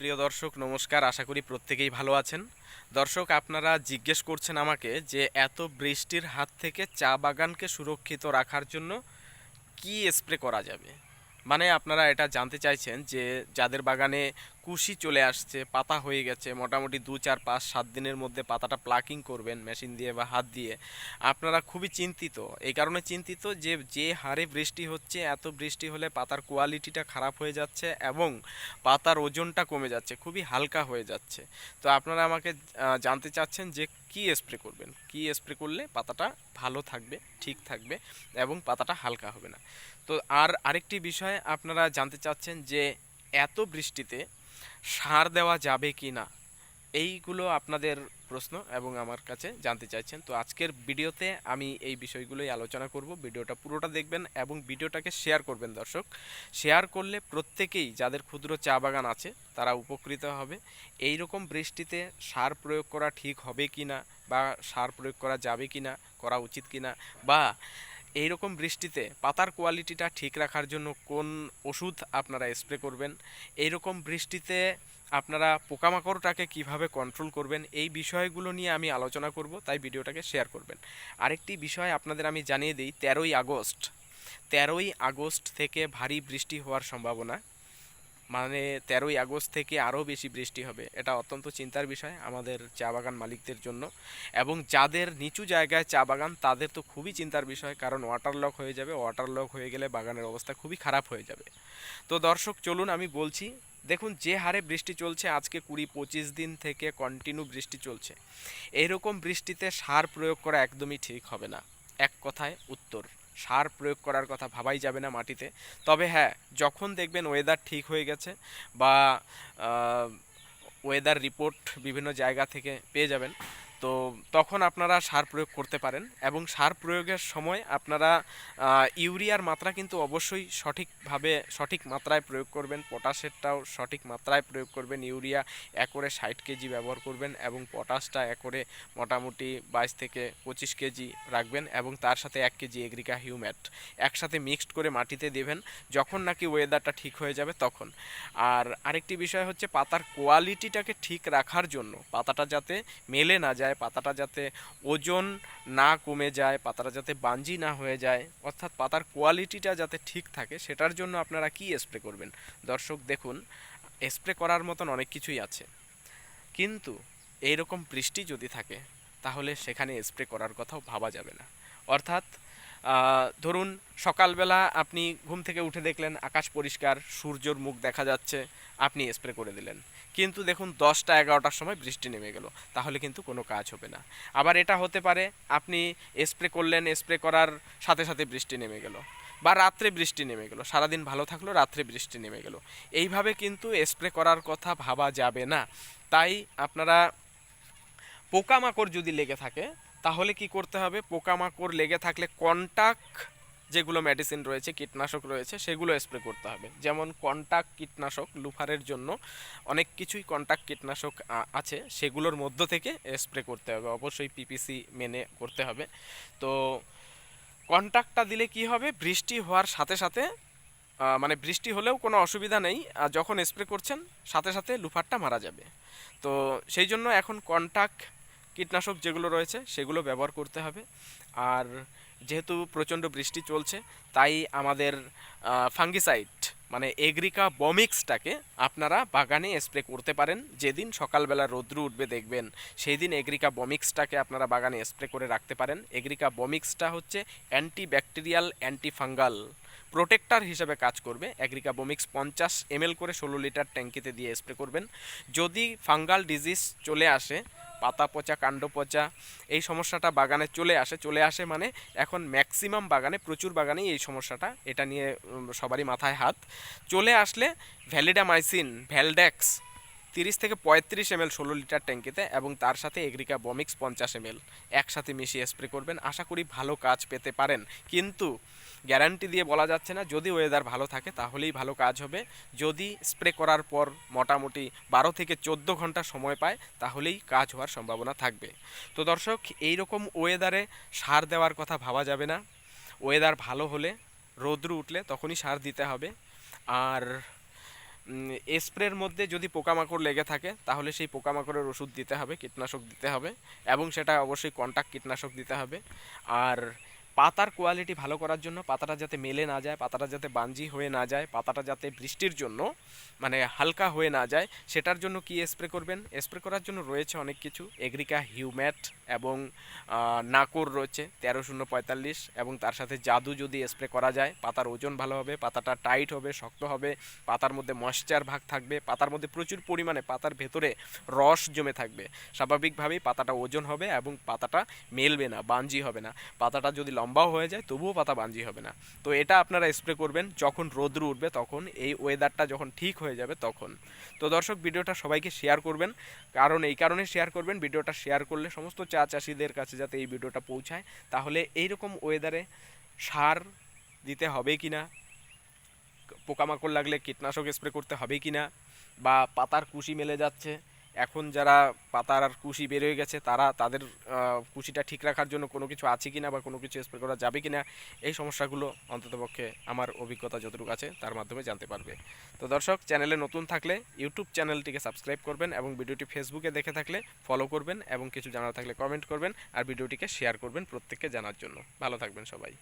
প্রিয় দর্শক, নমস্কার। আশা করি প্রত্যেকেই ভালো আছেন। দর্শক, আপনারা জিজ্ঞেস করছেন আমাকে যে এত বৃষ্টির হাত থেকে চা বাগানকে সুরক্ষিত রাখার জন্য কি স্প্রে করা যাবে? মানে আপনারা এটা জানতে চাইছেন যে যাদের বাগানে কুশি চলে আসছে, পাতা হয়ে গেছে, মোটামুটি দু, চার, পাঁচ, সাত দিনের মধ্যে পাতাটা প্লাকিং করবেন মেশিন দিয়ে বা হাত দিয়ে, আপনারা খুবই চিন্তিত। এই কারণে চিন্তিত যে যে হারে বৃষ্টি হচ্ছে, এত বৃষ্টি হলে পাতার কোয়ালিটিটা খারাপ হয়ে যাচ্ছে এবং পাতার ওজনটা কমে যাচ্ছে, খুবই হালকা হয়ে যাচ্ছে। তো আপনারা আমাকে জানতে চাচ্ছেন যে কি স্প্রে করবেন? কি স্প্রে করলে পাতাটা ভালো থাকবে, ঠিক থাকবে এবং পাতাটা হালকা হবে না? তো আর আরেকটি বিষয় আপনারা জানতে চাচ্ছেন যে এত বৃষ্টিতে সার দেওয়া যাবে কি না এইগুলো আপনাদের প্রশ্ন এবং আমার কাছে জানতে চাইছেন। তো আজকের ভিডিওতে আমি এই বিষয়গুলোই আলোচনা করব। ভিডিওটা পুরোটা দেখবেন এবং ভিডিওটাকে শেয়ার করবেন দর্শক। শেয়ার করলে প্রত্যেকেই যাদের ক্ষুদ্র চা বাগান আছে, তারা উপকৃত হবে। এই রকম বৃষ্টিতে সার প্রয়োগ করা ঠিক হবে কি না বা সার প্রয়োগ করা যাবে কি না করা উচিত কি না বা এই রকম বৃষ্টিতে পাতার কোয়ালিটিটা ঠিক রাখার জন্য কোন ওষুধ আপনারা স্প্রে করবেন? এই রকম বৃষ্টিতে আপনারা পোকামাকড়টাকে কীভাবে কন্ট্রোল করবেন, এই বিষয়গুলো নিয়ে আমি আলোচনা করব, তাই ভিডিওটাকে শেয়ার করবেন। আরেকটি বিষয় আপনাদের আমি জানিয়ে দিই, তেরোই আগস্ট তেরোই আগস্ট থেকে ভারী বৃষ্টি হওয়ার সম্ভাবনা। মানে তেরোই আগস্ট থেকে আরও বেশি বৃষ্টি হবে, এটা অত্যন্ত চিন্তার বিষয় আমাদের চা বাগান মালিকদের জন্য। এবং যাদের নিচু জায়গায় চা বাগান, তাদের তো খুবই চিন্তার বিষয়, কারণ ওয়াটার লক হয়ে যাবে ওয়াটার লক হয়ে গেলে বাগানের অবস্থা খুবই খারাপ হয়ে যাবে। তো দর্শক, চলুন আমি বলছি দেখুন, যে হারে বৃষ্টি চলছে, আজকে কুড়ি পঁচিশ দিন থেকে কন্টিনিউ বৃষ্টি চলছে। এইরকম বৃষ্টিতে সার প্রয়োগ করা একদমই ঠিক হবে না। এক কথায় উত্তর, সার প্রয়োগ করার কথা ভাবাই যাবে না মাটিতে। তবে হ্যাঁ যখন দেখবেন ওয়েদার ঠিক হয়ে গেছে বা ওয়েদার রিপোর্ট বিভিন্ন জায়গা থেকে পেয়ে যাবেন তো তখন আপনারা সার প্রয়োগ করতে পারেন এবং সার প্রয়োগের সময় আপনারা ইউরিয়ার মাত্রা কিন্তু অবশ্যই সঠিকভাবে, সঠিক মাত্রায় প্রয়োগ করবেন, পটাশেরটাও সঠিক মাত্রায় প্রয়োগ করবেন, ইউরিয়া একরে ষাট কেজি ব্যবহার করবেন এবং পটাশটা একরে মোটামুটি বাইশ থেকে পঁচিশ কেজি রাখবেন এবং তার সাথে এক কেজি এগ্রিকা হিউম্যাট একসাথে মিক্সড করে মাটিতে দেবেন, যখন নাকি ওয়েদারটা ঠিক হয়ে যাবে তখন। আর আরেকটি বিষয় হচ্ছে পাতার কোয়ালিটিটাকে ঠিক রাখার জন্য, পাতাটা যাতে মেলে না যায় পাতাটা যাতে ওজন না কমে যায়, পাতাটা যাতে বাঞ্জি না হয়ে যায়, অর্থাৎ পাতার কোয়ালিটিটা যাতে ঠিক থাকে, সেটার জন্য আপনারা কি স্প্রে করবেন? দর্শক, দেখুন, স্প্রে করার মতন অনেক কিছুই আছে। কিন্তু এইরকম বৃষ্টি যদি থাকে, তাহলে সেখানে স্প্রে করার কথাও ভাবা যাবে না। অর্থাৎ ধরুন, সকালবেলা আপনি ঘুম থেকে উঠে দেখলেন, আকাশ পরিষ্কার, সূর্যর মুখ দেখা যাচ্ছে আপনি স্প্রে করে দিলেন। কিন্তু দেখুন, দশটা এগারোটার সময় বৃষ্টি নেমে গেল। তাহলে কিন্তু কোনো কাজ হবে না। আবার এটা হতে পারে, আপনি স্প্রে করলেন স্প্রে করার সাথে সাথে বৃষ্টি নেমে গেল। বা রাত্রে বৃষ্টি নেমে গেল। সারাদিন ভালো থাকল, রাত্রে বৃষ্টি নেমে গেল। এইভাবে কিন্তু স্প্রে করার কথা ভাবা যাবে না। তাই আপনারা পোকামাকড় যদি লেগে থাকে, তাহলে কি করতে হবে? পোকামাকড় লেগে থাকলে কন্টাক যেগুলো মেডিসিন রয়েছে, কীটনাশক রয়েছে, সেগুলো স্প্রে করতে হবে। যেমন কন্টাক কীটনাশক, লুফারের জন্য অনেক কিছুই কন্টাক কীটনাশক আছে, সেগুলোর মধ্য থেকে স্প্রে করতে হবে। অবশ্যই পিপিসি মেনে করতে হবে। তো কন্টাক্টটা দিলে কি হবে? বৃষ্টি হওয়ার সাথে সাথে মানে বৃষ্টি হলেও কোনো অসুবিধা নেই যখন স্প্রে করছেন, সাথে সাথে লুফারটা মারা যাবে। তো সেই জন্য এখন কন্টাক্ট কীটনাশক যেগুলো রয়েছে, সেগুলো ব্যবহার করতে হবে। আর যেহেতু প্রচণ্ড বৃষ্টি চলছে, তাই আমাদের ফাঙ্গিসাইড মানে এগ্রিকা বমিক্সটাকে আপনারা বাগানে স্প্রে করতে পারেন। যেদিন সকালবেলা রৌদ্র উঠবে দেখবেন সেই দিন এগ্রিকা বমিক্সটাকে আপনারা বাগানে স্প্রে করে রাখতে পারেন। এগ্রিকা বমিক্সটা হচ্ছে antibacterial antifungal protector হিসেবে কাজ করবে। অ্যাগ্রিকা বোমিক্স পঞ্চাশ এমএল করে ষোলো লিটার ট্যাঙ্কিতে দিয়ে স্প্রে করবেন। যদি ফাঙ্গাল ডিজিজ চলে আসে পাতা পচা, কাণ্ড পচা, এই সমস্যাটা বাগানে চলে আসে চলে আসে মানে এখন ম্যাক্সিমাম বাগানে, প্রচুর বাগানেই এই সমস্যাটা, এটা নিয়ে সবারই মাথায় হাত। চলে আসলে ভ্যালিডামাইসিন, ভ্যালডেক্স তিরিশ থেকে পঁয়ত্রিশ এমএল ষোলো লিটার ট্যাঙ্কিতে এবং তার সাথে এগ্রিকা বমিক্স পঞ্চাশ এমএল একসাথে মিশিয়ে স্প্রে করবেন। আশা করি ভালো কাজ পেতে পারেন। কিন্তু গ্যারান্টি দিয়ে বলা যাচ্ছে না, যদি ওয়েদার ভালো থাকে তাহলেই ভালো কাজ হবে। যদি স্প্রে করার পর মোটামুটি বারো থেকে চোদ্দ ঘণ্টা সময় পায়, তাহলেই কাজ হওয়ার সম্ভাবনা থাকবে। তো দর্শক এই রকম ওয়েদারে সার দেওয়ার কথা ভাবা যাবে না। ওয়েদার ভালো হলে, রৌদ্র উঠলে তখনই সার দিতে হবে। আর স্প্রের মধ্যে যদি পোকামাকড় লেগে থাকে, তাহলে সেই পোকামাকড়ের ওষুধ দিতে হবে, কীটনাশক দিতে হবে এবং সেটা অবশ্যই কন্টাক্ট কীটনাশক দিতে হবে। আর পাতার কোয়ালিটি ভালো করার জন্য পাতাটা যাতে মেলে না যায়, পাতাটা যাতে বাঞ্জি হয়ে না যায়, পাতাটা যাতে বৃষ্টির জন্য মানে হালকা হয়ে না যায়, সেটার জন্য কি স্প্রে করবেন? স্প্রে করার জন্য রয়েছে অনেক কিছু এগ্রিকা হিউম্যাট এবং নাকর রয়েছে, তেরো শূন্য পঁয়তাল্লিশ এবং তার সাথে জাদু যদি স্প্রে করা যায়, পাতার ওজন ভালো হবে, পাতাটা টাইট হবে, শক্ত হবে, পাতার মধ্যে ময়েশ্চার ভাগ থাকবে, পাতার মধ্যে প্রচুর পরিমাণে পাতার ভেতরে রস জমে থাকবে। স্বাভাবিকভাবেই পাতাটা ওজন হবে এবং পাতাটা মেলবে না, বাঞ্জি হবে না। পাতাটা যদি লম্বাও হয়ে যায়, তবুও পাতা বাঞ্জি হবে না। তো এটা আপনারা স্প্রে করবেন, যখন রোদ্রু উঠবে তখন, এই ওয়েদারটা যখন ঠিক হয়ে যাবে তখন। তো দর্শক, ভিডিওটা সবাইকে শেয়ার করবেন, কারণ এই কারণে শেয়ার করবেন, ভিডিওটা শেয়ার করলে সমস্ত চা চাষিদের কাছে যাতে এই ভিডিওটা পৌঁছায়। তাহলে এইরকম ওয়েদারে সার দিতে হবে কি না পোকামাকড় লাগলে কীটনাশক স্প্রে করতে হবে কি না বা পাতার কুশি মেলে যাচ্ছে এখন যারা পাতার আর কুশি বের হয়ে গেছে, তারা তাদের কুশিটা ঠিক রাখার জন্য কোনো কিছু আছে কিনা বা কোনো কিছু স্প্রে করা যাবে কিনা, এই সমস্যাগুলো অন্ততপক্ষে আমার অভিজ্ঞতা যতটুকু আছে তার মাধ্যমে জানতে পারবে। তো দর্শক, চ্যানেলে নতুন থাকলে ইউটিউব চ্যানেলটিকে সাবস্ক্রাইব করবেন এবং ভিডিওটি ফেসবুকে দেখে থাকলে ফলো করবেন এবং কিছু জানার থাকলে কমেন্ট করবেন আর ভিডিওটিকে শেয়ার করবেন প্রত্যেককে জানার জন্য। ভালো থাকবেন সবাই।